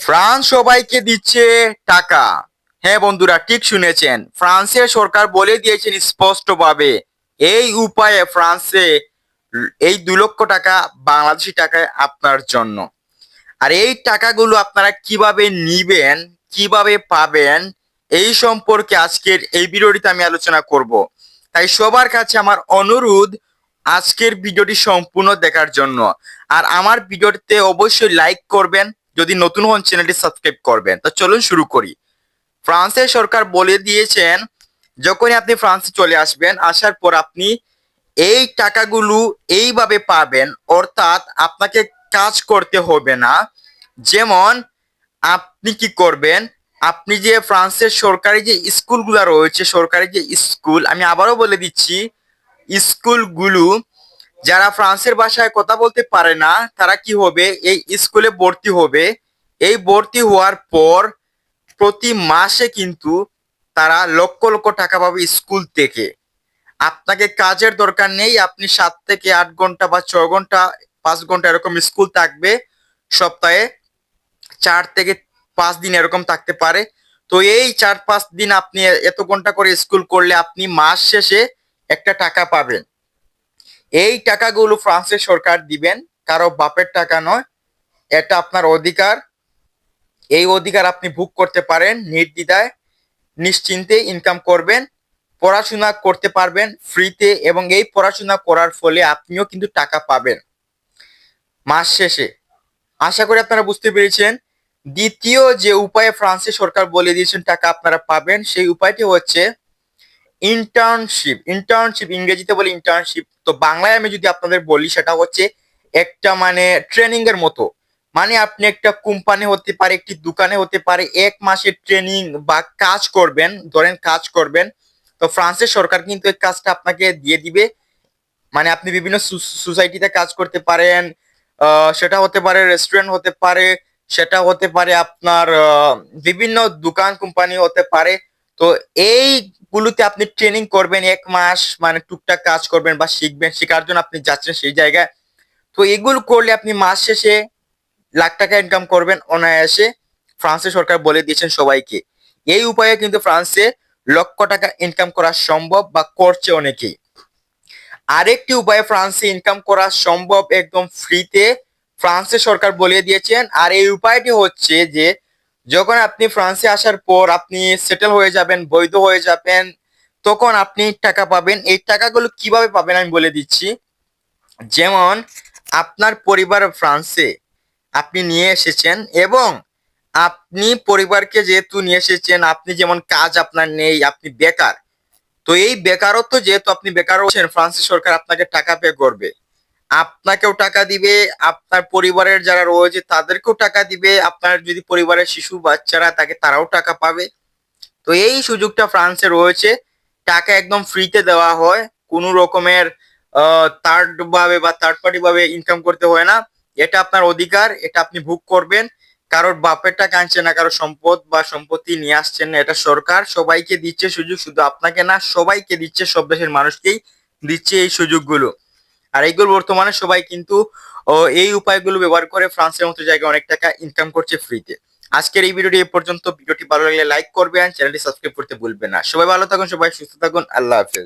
France সবাইকে দিচ্ছে টাকা। হ্যাঁ বন্ধুরা, ঠিক শুনেছেন। ফ্রান্সের সরকার বলে দিয়েছেন স্পষ্টভাবে, এই উপায়ে ফ্রান্সে এই দু লক্ষ টাকা বাংলাদেশি টাকায় আপনার জন্য। আর এই টাকাগুলো আপনারা কীভাবে নিবেন, কীভাবে পাবেন, এই সম্পর্কে আজকের এই ভিডিওটিতে আমি আলোচনা করব। তাই সবার কাছে আমার অনুরোধ, আজকের ভিডিওটি সম্পূর্ণ দেখার জন্য। আর আমার ভিডিওটিতে অবশ্যই লাইক করবেন যদি নতুন হন চ্যানেলটি সাবস্ক্রাইব করবেন। তো চলুন শুরু করি। ফ্রান্সের সরকার বলে দিয়েছেন, যখনই আপনি ফ্রান্সে চলে আসবেন, আসার পর আপনি এই টাকাগুলো এইভাবে পাবেন, অর্থাৎ আপনাকে কাজ করতে হবে না। যেমন, আপনি কি করবেন, আপনি যে ফ্রান্সের সরকারি যে স্কুলগুলো রয়েছে, সরকারি যে স্কুল, আমি আবারও বলে দিচ্ছি, স্কুলগুলো যারা ফ্রান্সের ভাষায় কথা বলতে পারে না, তারা কি হবে? এই স্কুলে ভর্তি হবে। এই ভর্তি হওয়ার পর প্রতি মাসে কিন্তু তারা লক্ষ লক্ষ টাকা পাবে স্কুল থেকে। আপনাকে কাজের দরকার নেই, আপনি সাত থেকে আট ঘণ্টা বা ছ ঘণ্টা, পাঁচ ঘণ্টা এরকম স্কুল থাকবে। সপ্তাহে চার থেকে পাঁচ দিন এরকম থাকতে পারে। তো এই চার পাঁচ দিন আপনি এত ঘণ্টা করে স্কুল করলে আপনি মাস শেষে একটা টাকা পাবেন। এই টাকাগুলো ফ্রান্সের সরকার দিবেন, কারও বাপের টাকা নয়। এটা আপনার অধিকার। এই অধিকার আপনি ভোগ করতে পারেন নির্দ্বিধায়। নিশ্চিন্তে ইনকাম করবেন, পড়াশোনা করতে পারবেন ফ্রিতে এবং এই পড়াশোনা করার ফলে আপনিও কিন্তু টাকা পাবেন। মাস শেষে। আশা করি আপনারা বুঝতে পেরেছেন। দ্বিতীয় যে উপায়ে ফ্রান্সের সরকার বলে দিয়েছেন, টাকা আপনারা পাবেন, সেই উপায়টি হচ্ছে ইন্টার্নশিপ ইন্টার্নশিপ ইংরেজিতে বলে ইন্টার্নশিপ তো বাংলায় আমি যদি আপনাদের বলি সেটা হচ্ছে একটা মানে ট্রেনিং এর মতো। মানে আপনি একটা কোম্পানি হতে পারে, একটি দোকানে হতে পারে, এক মাসের ট্রেনিং বা কাজ করবেন, ধরেন কাজ করবেন, তো ফ্রান্সের সরকার কিন্তু এই কাজটা আপনাকে দিয়ে দিবে। মানে আপনি বিভিন্ন সোসাইটিতে কাজ করতে পারেন সেটা হতে পারে রেস্টুরেন্ট হতে পারে, সেটা হতে পারে আপনার বিভিন্ন দোকান কোম্পানি হতে পারে। তো এইগুলোতে আপনি ট্রেনিং করবেন এক মাস মানে টুকটাক কাজ করবেন বা শিখবেন, শেখার জন্য আপনি যাচ্ছেন সেই জায়গায়। তো এগুলো করলে আপনি মাস শেষে লাখ টাকা ইনকাম করবেন অনায়াসে। ফ্রান্সের সরকার বলে দিয়েছেন সবাইকে। এই উপায়ে কিন্তু ফ্রান্সে লক্ষ টাকা ইনকাম করা সম্ভব বা করছে অনেকেই আরেকটি উপায়ে ফ্রান্সে ইনকাম করা সম্ভব একদম ফ্রিতে ফ্রান্সের সরকার বলে দিয়েছেন। আর এই উপায়টি হচ্ছে যে যখন আপনি ফ্রান্সে আসার পর আপনি সেটেল হয়ে যাবেন, বৈধ হয়ে যাবেন, তখন আপনি টাকা পাবেন। এই টাকাগুলো কীভাবে পাবেন আমি বলে দিচ্ছি। যেমন আপনার পরিবার ফ্রান্সে আপনি নিয়ে এসেছেন এবং আপনি পরিবারকে যেহেতু নিয়ে এসেছেন, আপনি যেমন কাজ আপনার নেই, আপনি বেকার। তো এই বেকারত্ব যেহেতু আপনি বেকার হচ্ছেন, ফ্রান্সের সরকার আপনাকে টাকা পে করবে। আপনাকেও টাকা দিবে, আপনার পরিবারের যারা রয়েছে তাদেরকেও টাকা দিবে, আপনার যদি পরিবারের শিশু, বাচ্চারা থাকে তারাও টাকা পাবে। তো এই সুযোগটা ফ্রান্সে রয়েছে। টাকা একদম ফ্রিতে দেওয়া হয়। কোনো রকমের থার্ড ভাবে বা থার্ড পার্টি ভাবে ইনকাম করতে হয় না। এটা আপনার অধিকার, এটা আপনি ভোগ করবেন। কারোর বাপের টাকা আনছে না, কারোর সম্পদ বা সম্পত্তি নিয়ে আসছেন না, এটা সরকার সবাইকে দিচ্ছে সুযোগ। শুধু আপনাকে না, সবাইকে দিচ্ছে, সব দেশের মানুষকেই দিচ্ছে এই সুযোগগুলো। আর এইগুলো বর্তমানে সবাই কিন্তু এই উপায়গুলো ব্যবহার করে ফ্রান্সের মতো জায়গায় অনেক টাকা ইনকাম করছে ফ্রিতে আজকের এই ভিডিওটি এ পর্যন্ত। ভিডিওটি ভালো লাগলে লাইক করবেন চ্যানেলটি সাবস্ক্রাইব করতে ভুলবেন না। সবাই ভালো থাকুন, সবাই সুস্থ থাকুন। আল্লাহ হাফেজ।